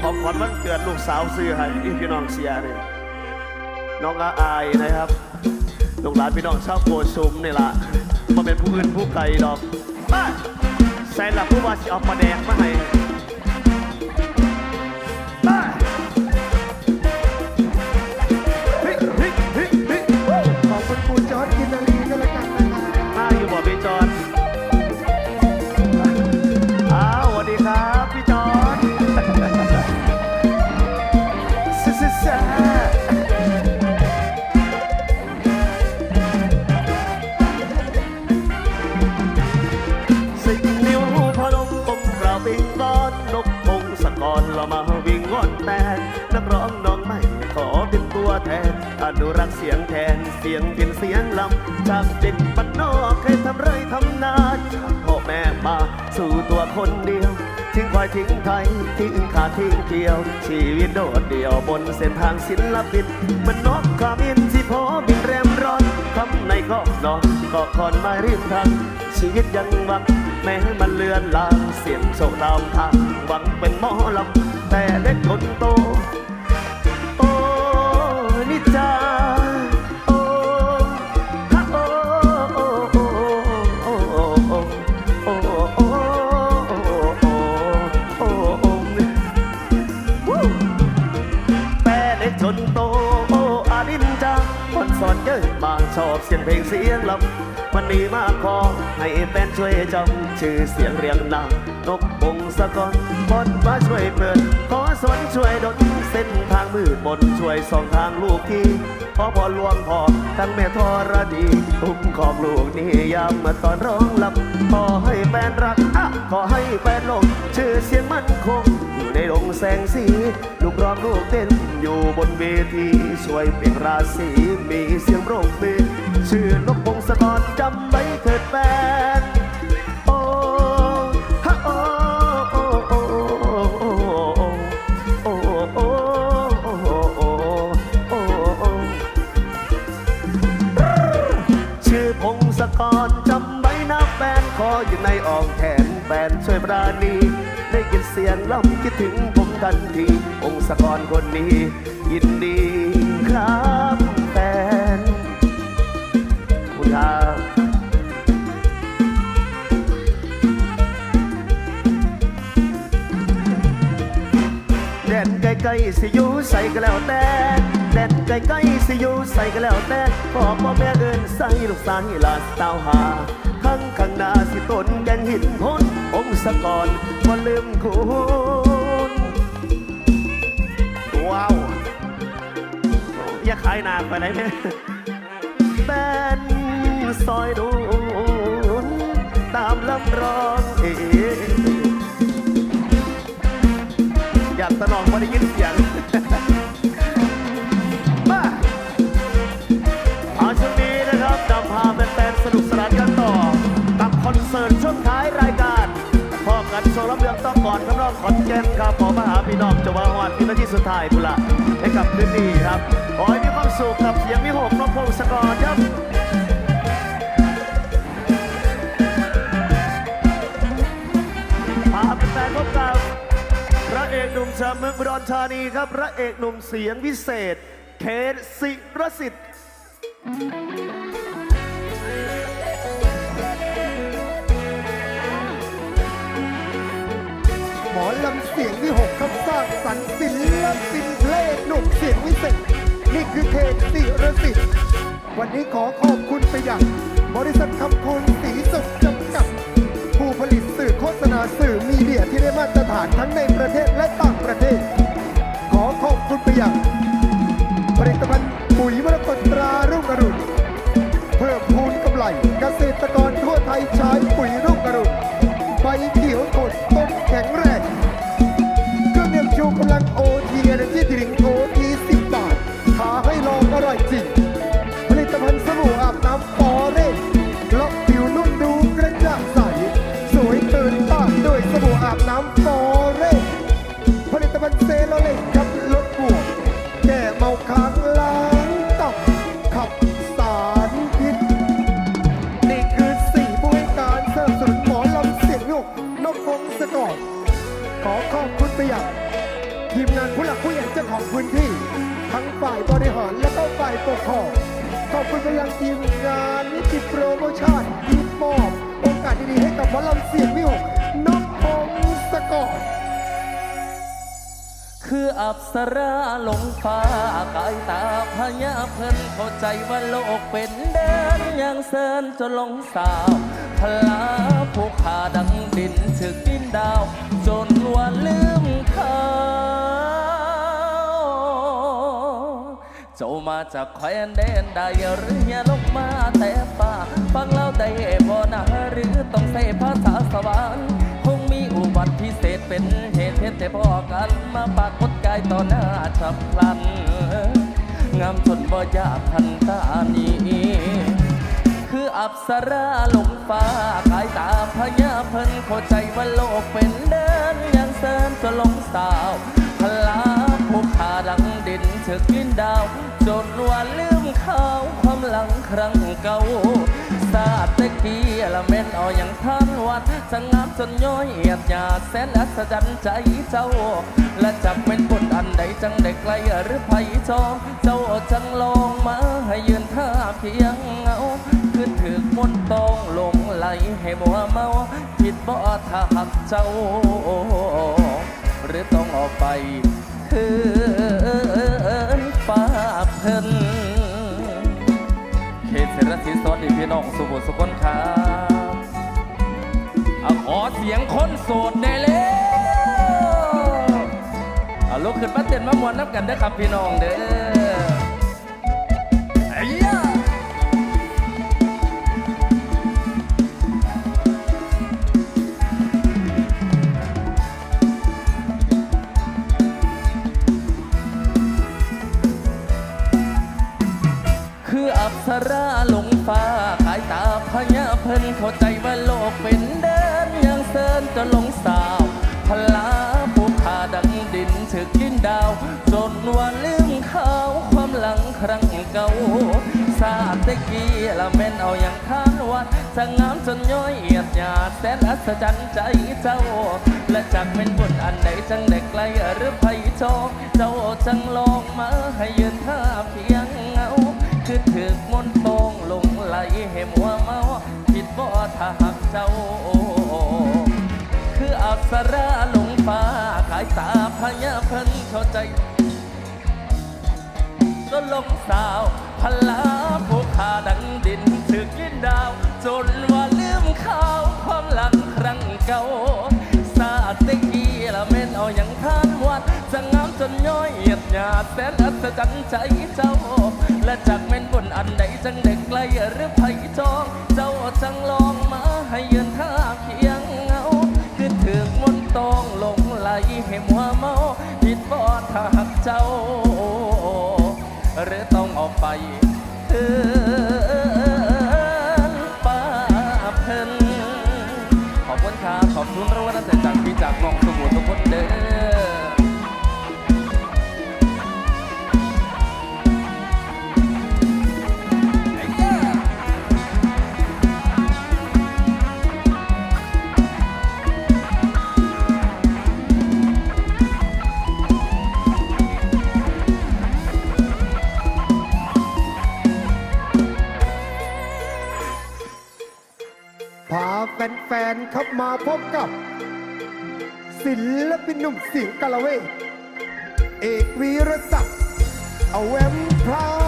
ของขวัญวันเกิดลูกสาวซื้อให้พี่น้องเสียเนี่ยน้องอาอายนะครับลูกหลานพี่น้องชาวโกชุมนี่ล่ะมาเป็นผู้อื่นผู้ไกลดอกไปใส่หลักผู้ว่าสิเอาปลาแดงมาให้ รักเสียงแทนเสียงเป็นเสียงลำจากเด็กบ้านนอกเคยทำไรทำนาจากพ่อแม่มาสู่ตัวคนเดียว ทิ้งควายทิ้งไทยทิ้งขาทิ้งเที่ยว ชีวิตโดดเดี่ยวบนเส้นทางศิลปินมันนกขมินที่พอบินแรมร้อนคำในก็นอนก็คอนมาริมทางชีวิตยังหวังแม้มันเลือนลางเสียงโชคตามทางหวังเป็นหมอลำแต่เล็กคนโตโอ้ อบเสียงเพลงเสียงลำวันนี้มาขอให้แฟนช่วยจำชื่อเสียงเรียงนามนกพงศกรบนมาช่วยเปิด ขอสนช่วยดลเส้นทางมืดบนช่วยส่องทางลูกที่พอพอลวงพอทั้งแม่ทอรดีคุ้มของลูกนี่ยามมาตอนร้องลำขอให้แฟนรักอะขอให้แฟนลงชื่อเสียงมั่นคง ในดงแสงสี ลูกร้องลูกเต้นอยู่บนเวทีช่วยเป็นราศีมีเสียงโรคมีชื่อนกพงศกรจำไว้เถิดแฟนโอ้ฮะโอ้โอ้โอ้โอ้โอ้โอ้ชื่อพงศกรจำไว้นะแฟนขออยู่ในอ้อมแขนแฟนช่วยปราณี ยินเสียงล่ำคิดถึงผมทันทีพงศกรคนนี้ ยินดีครับแฟนคุณครับแดนใกล้ๆสิอยู่ใส่ก็แล้วแต่แดนใกล้ๆสิอยู่ใส่ก็แล้วแต่พ่อพ่อแม่เอิน ใส่ลูกสาวหลานสาวหาข้างข้างหน้าสิต้นแกงหินพ้นองศกรบ่ลืมคุณว้าวอย่าขายนาไปไหนแม่แบนซอยดูนตามลำร้องเออยากตะนองพอได้ยิน ต้องก่อนครับน้องขอนแก่นครับขอมาหาพี่น้องจะว่าฮอดที่นาที่สุดท้ายพุ่ละให้กับคืนนี้ครับ ขอให้มีความสุขกับเสียงมิหกน้องพงศกรครับพาแฟนพบกับพระเอกหนุ่มจากเมืองอุดรธานีครับ พระเอกหนุ่มเสียงวิเศษเทศสิรสิทธิ์ อลำเสียงที่หกคำสร้างสรรค์ศิลปินเพลงหนุ่มเสียงวิเศษนี่คือเทนสิรสิทธิ์วันนี้ขอขอบคุณไปอย่างบริษัทคำคุณสีสุขจำกัด ผู้ผลิตสื่อโฆษณาสื่อมีเดียที่ได้มาตรฐานทั้งในประเทศและต่างประเทศ ขอขอบคุณไปอย่างผลิตภัณฑ์ปุ๋ยมรกตรา ไปยังทีมงานนิติโปรโมชั่นที่มอบโอกาสดีๆให้กับหมอลำเสียงวิหกนกพงศกรคืออับสราลงฟ้ากายตาพญาเพิ่นเข้าใจว่าโลกเป็นเดินอย่างเซินจนลงสาวพลาผู้ขาดังดินถึกดินดาว จนวันลืมเขา จ้ามาจากแคว้นแดนใดหรือเฮียลงมาแต่ป่าฟังเล่าได้บ่นะหรือต้องใส่ภาษาสวรรค์คงมีอุบัติพิเศษเป็นเหตุเห็นแต่พอกันมาปากฏกายต่อหน้าฉับพลัน งามจนบ่ยากทันตานี้คืออับสราลงฟ้ากายตาพญาเพิ่นเข้าใจว่าโลกเป็นเดินอย่างเสริมจะลงสาว ดินเฉกกินดาว จนว่าลืมเขาความหลังครั้งเก่าสาดตะกี้ละเม็นเอาอย่างท่านวัดจะงามจนย้อยเอียดหยาดแสนอัศจรรย์ใจเจ้า และจักเป็นบุญอันใดจังได้ไกลหรือไผจอง เจ้าจังลองมาให้ยืนท่าเพียงเงาขึ้นถึกมนต์ตองลงไหลให้มัวเมา ผิดบ่ถ้าหักเจ้า หรือต้องออกไปคือฟ้าเพิ่นเขตเศรษฐีสวัสดีพี่น้องสุบุสุคนครับเอาขอเสียงคนโสดได้แล้วเอาลุกขึ้นมาเต้นมามวนนับกันเด้อครับพี่น้องเด้อไอ้ยะ จนว่าลืมเขาความหลังครั้งเก่าซาตะกี้ละแม่นเอาอย่างทานวัดจะงามจนย้อยเอียดหยาดแสนอัศจรรย์ใจเจ้า และจักเป็นบุญอันใดจังได้ไกลหรือไผจองเจ้าจังลองมาให้ยืนท่าเพียงเงาคือถึกมนต์ตองลงไหลให้มัวเมาผิดบ่ถ้าหักเจ้า คืออับสราลงฟ้าขายตาพญา เพิ่นเข้าใจก็ลงสาวพลาผู้ขาดังดินถึกกินดาว จนว่าลืมข่าวความหลังครั้งเก่า สาตะกี้ละเม่นเอาอย่างทานวัดจะงามจนย้อยเอียดหยาดแสนอัศจรรย์ใจเจ้า และจากเม่นบนอันใดจังเด็กไกลหรือไผจอง เจ้าจังลองมาให้ยืน ขอบคุณครับ ขอบคุณรางวัลน้ำใจจากพี่จากน้องสมุทรทุกคนเด้อ แฟนครับมาพบกับ ศิลปินหนุ่มเสียงกะละเวกเอกวีรศักดิ์เอาแวมพราว